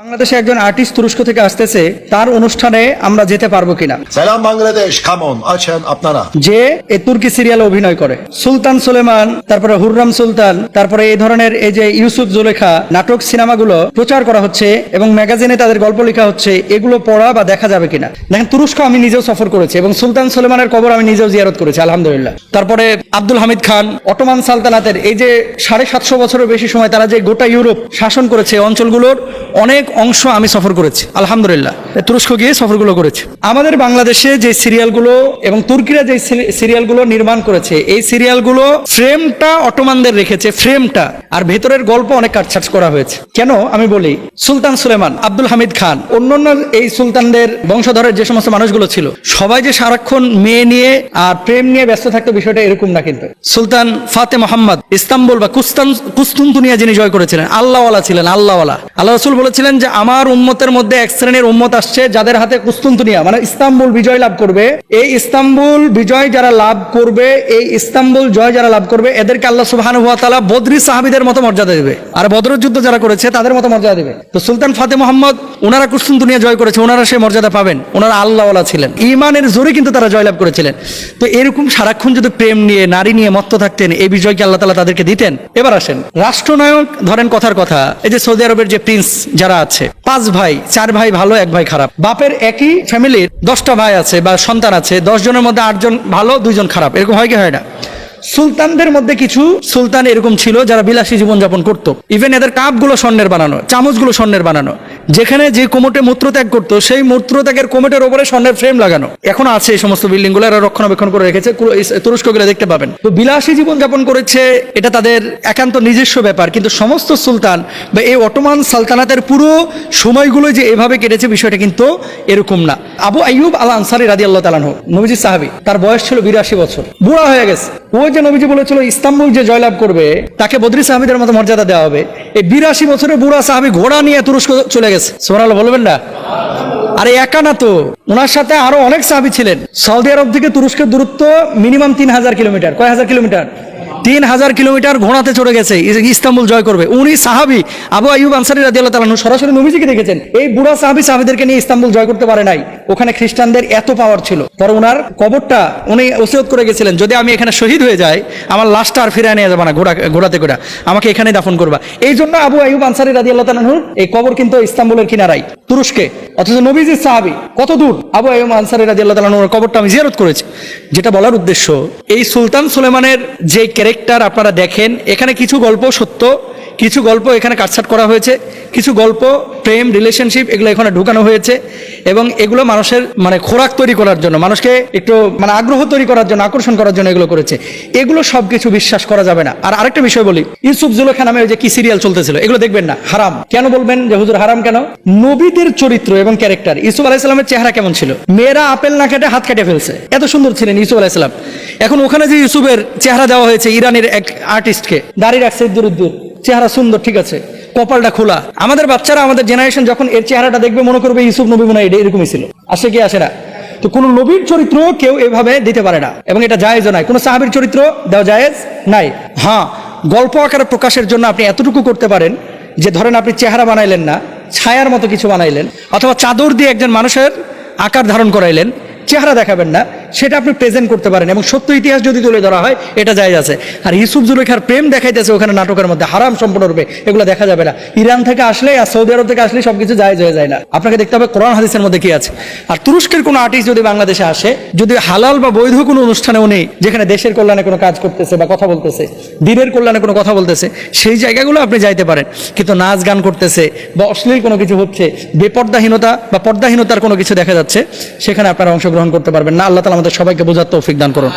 বাংলাদেশে একজন আর্টিস্ট তুরস্ক থেকে আসতেছে তার অনুষ্ঠানে আমরা যেতে পারব কিনা? Bangladeş, come on, açın আপনারা? যে এই তুর্কি সিরিয়ালে অভিনয় করে। সুলতান সুলেমান তারপরে হুররাম সুলতান তারপরে এই ধরনের এই যে ইউসুফ জুলেখা নাটক সিনেমাগুলো প্রচার করা হচ্ছে এবং ম্যাগাজিনে তাদের গল্প লেখা হচ্ছে এগুলো পড়া বা দেখা যাবে কিনা? দেখেন তুরস্ক আমি নিজেও সফর করেছি এবং সুলতান সুলেমানের কবর আমি নিজেও জিয়ারত করেছি আলহামদুলিল্লাহ। তারপরে আব্দুল হামিদ খান অটোমান সালতানাতের এই যে সাড়ে সাতশো বছরের বেশি সময় তারা যে গোটা ইউরোপ শাসন করেছে অঞ্চলগুলোর অনেক অংশ আমি সফর করেছি, আলহামদুলিল্লাহ। তুরস্ক গিয়ে সফরগুলো করেছি। আমাদের বাংলাদেশে যে সিরিয়ালগুলো এবং তুর্কিরা যে সিরিয়ালগুলো নির্মাণ করেছে, এই সিরিয়ালগুলো ফ্রেমটা অটোমানদের রেখেছে, ফ্রেমটা। আর ভেতরের গল্প অনেক কাটছাট করা হয়েছে। কেন? আমি বলি, Sultan Suleiman, Abdul Hamid Khan, অন্যান্য এই সুলতানদের বংশধরের যে সমস্ত মানুষগুলো ছিল, সবাই যে সারাক্ষণ মেয়ে নিয়ে আর প্রেম নিয়ে ব্যস্ত থাকতো বিষয়টা এরকম না কিন্তু। সুলতান ফাতে মোহাম্মদ, ইস্তাম্বুল বা কুস্তান কুস্তুনতুনিয়া যিনি জয় করেছিলেন, আল্লাহওয়ালা ছিলেন, আল্লাহওয়ালা। আল্লাহ রসুল বলেছিলেন যে আমার উম্মতের মধ্যে এক শ্রেণির উম্মত আসছে, যাদের হাতে কুস্তুনতুনিয়া মানে ইস্তাম্বুল বিজয় লাভ করবে। এই ইস্তাম্বুল বিজয় যারা লাভ করবে, এই ইস্তাম্বুল জয় যারা লাভ করবে, এদেরকে আল্লাহ সুবহান হুয়া তাআলা বদরি সাহাবিদের মতো মর্যাদা দেবে। আর বদরের যুদ্ধ যারা করেছে, তাদের মতো মর্যাদা দেবে। তো সুলতান ফাতে মোহাম্মদ ওনারা কুস্তুনতুনিয়া জয় করেছে ওনারা সেই মর্যাদা পাবেন। ওনারা আল্লাহওয়ালা ছিলেন। ইমানের জোরে কিন্তু তারা জয়লাভ করেছিলেন। তো এরকম সারাক্ষণ যদি প্রেম নিয়ে, নারী নিয়ে মত্ত থাকতেন, এই বিজয়কে আল্লাহ তালা তাদেরকে দিতেন। এবার আসেন, রাষ্ট্রনায়ক, ধরেন কথার কথা, এই যে সৌদি আরবের যে প্রিন্স যারা আছে। পাঁচ ভাই, চার ভাই ভালো, এক ভাই খারাপ। বাপের একই ফ্যামিলির দশটা ভাই আছে বা সন্তান আছে দশ জনের মধ্যে আটজন ভালো, দুইজন খারাপ। এরকম হয় কি, হয় না? সুলতানদের মধ্যে কিছু সুলতান এরকম ছিল যারা বিলাসী জীবনযাপন করত। ইভেন এদের কাপগুলো স্বর্ণের বানানো, চামচগুলো স্বর্ণের বানানো। যেখানে যে কোমটে মূত্রত্যাগ করতো, সেই মূত্রত্যাগের কোমটের ওপরে স্বর্ণের ফ্রেম লাগানো। এখন আছে এই সমস্ত বিল্ডিংগুলো, এরা রক্ষণাবেক্ষণ করে রেখেছে তুরস্কগুলো দেখতে পাবেন। তো বিলাসী জীবনযাপন করেছে, এটা তাদের একান্ত নিজস্ব ব্যাপার। কিন্তু সমস্ত সুলতান বা এই অটোমান সালতানাতের পুরো সময়গুলো যে এভাবে কেটেছে, বিষয়টা কিন্তু এরকম না। আবু আইয়ুব আল আনসারি রাজি আল্লাহ তালানহ নবীজি সাহাবি, তার বয়স ছিল বিরাশি বছর। বুড়া হয়ে গেছে। ওই যে নবীজি বলেছিল, ইস্তাম্বুল যে জয়লাভ করবে, তাকে বদ্রি সাহাবিদের মতো মর্যাদা দেওয়া হবে। এই বিরাশি বছরের বুড়া সাহাবি ঘোড়া নিয়ে তুরস্ক চলে গেছে। সোনাল বলবেন না? আরে একা না তো। ওনার সাথে আরও অনেক সাহাবি ছিলেন। সৌদি আরব থেকে তুরস্কের দূরত্ব মিনিমাম তিন হাজার কিলোমিটার। কয় হাজার কিলোমিটার? তিন হাজার কিলোমিটার ঘোড়াতে চড়ে গেছে। ইস্তাম্বুল জয় করবে। উনি সাহাবি আবু আইয়ুব আনসারি রাজি আল্লাহ তালানহু সরাসরি নবীজিকে দেখেছেন। এই বুড়া সাহাবি সাহাবিদেরকে নিয়ে ইস্তাম্বুল জয় করতে পারে নাই। ওখানে খ্রিস্টানদের এত পাওয়ার ছিল। পরে ওনার কবরটা উনি ওসিয়ত করে গেছিলেন, যদি আমি এখানে শহীদ হয়ে যাই, আমার লাশটা আর ফিরে নিয়ে যাব না ঘোড়া, ঘোড়াতে ঘোড়া আমাকে এখানে দাফন করবা। এই জন্য আবু আইয়ুব আনসারি রাজি আল্লাহ তালানহুর এই কবর কিন্তু ইস্তাম্বুলের কিনারাই তুরস্কে। অথচ নবীজির সাহাবি, কত দূর? আবু আইয়ুব আনসারি রাজি আল্লাহ তালানহুর কবরটা আমি জিয়ারত করেছি। যেটা বলার উদ্দেশ্য, এই সুলতান সুলেমানের যে ক্যারেক্টার আপনারা দেখেন এখানে কিছু গল্প সত্য। কিছু গল্প এখানে কাটছাট করা হয়েছে, কিছু গল্প, প্রেম রিলেশনশিপ এগুলো এখানে ঢুকানো হয়েছে এবং এগুলো মানুষের মানে খোরাক তৈরি করার জন্য, মানুষকে একটু মানে আগ্রহ তৈরি করার জন্য, আকর্ষণ করার জন্য এগুলো করেছে। এগুলো সব কিছু বিশ্বাস করা যাবে না। আর আরেকটা বিষয় বলি, ইউসুফ জুলেখা নামে ওই যে কি সিরিয়াল চলতেছিল, এগুলো দেখবেন না, হারাম। কেন বলবেন যে হুজুর হারাম কেন? নবীদের চরিত্র এবং ক্যারেক্টার ইউসুফ আলাইসালামের চেহারা কেমন ছিল? মেয়েরা আপেল না কেটে হাত কেটে ফেলছে। এত সুন্দর ছিলেন ইউসুফ আলাইসালাম এখন ওখানে যে ইউসুফের চেহারা দেওয়া হয়েছে, ইরানের এক আর্টিস্টকে দাঁড়িয়ে রাখছে দূর দূর চেহারা সুন্দর, ঠিক আছে। কপালটা খোলা। আমাদের বাচ্চারা, আমাদের জেনারেশন যখন এর চেহারাটা দেখবে, মনে করবে ইউসুফ নবী মনে হয় এরকমই ছিল। আসে কি, আসে না। তো কোন নবীর চরিত্র কেউ এভাবে দিতে পারে না। এবং এটা জায়েজ নাই। কোন সাহাবীর চরিত্র দেওয়া জায়েজ নাই। হ্যাঁ গল্প আকারে প্রকাশের জন্য আপনি এতটুকু করতে পারেন যে ধরেন আপনি চেহারা বানাইলেন না, ছায়ার মতো কিছু বানাইলেন, অথবা চাদর দিয়ে একজন মানুষের আকার ধারণ করাইলেন, চেহারা দেখাবেন না সেটা আপনি প্রেজেন্ট করতে পারেন এবং সত্য ইতিহাস যদি তুলে ধরা হয়, এটা যায় আছে। আর ইউসুফ জুলেখার প্রেম দেখাইতেছে ওখানে নাটকের মধ্যে, হারাম সম্পূর্ণরূপে, এগুলো দেখা যাবে না। ইরান থেকে আসলে আর সৌদি আরব থেকে আসলে সবকিছু জায়জ হয়ে যায় না। আপনাকে দেখতে হবে কোরআন হাদিসের মধ্যে কি আছে। আর তুরস্কের কোনো আর্টিস্ট যদি বাংলাদেশে আসে, যদি হালাল বা বৈধ কোনো অনুষ্ঠানে উনি, যেখানে দেশের কল্যাণে কোনো কাজ করতেছে বা কথা বলতেছে, দিনের কল্যাণে কোনো কথা বলতেছে, সেই জায়গাগুলো আপনি যাইতে পারেন। কিন্তু নাচ গান করতেছে বা অশ্লীল কোনো কিছু হচ্ছে, বেপর্দাহীনতা বা পর্দাহীনতার কোনো কিছু দেখা যাচ্ছে, সেখানে আপনারা অংশগ্রহণ করতে পারবেন না। আল্লাহ তালা আমাদের সবাইকে বোঝার তৌফিক দান করুন।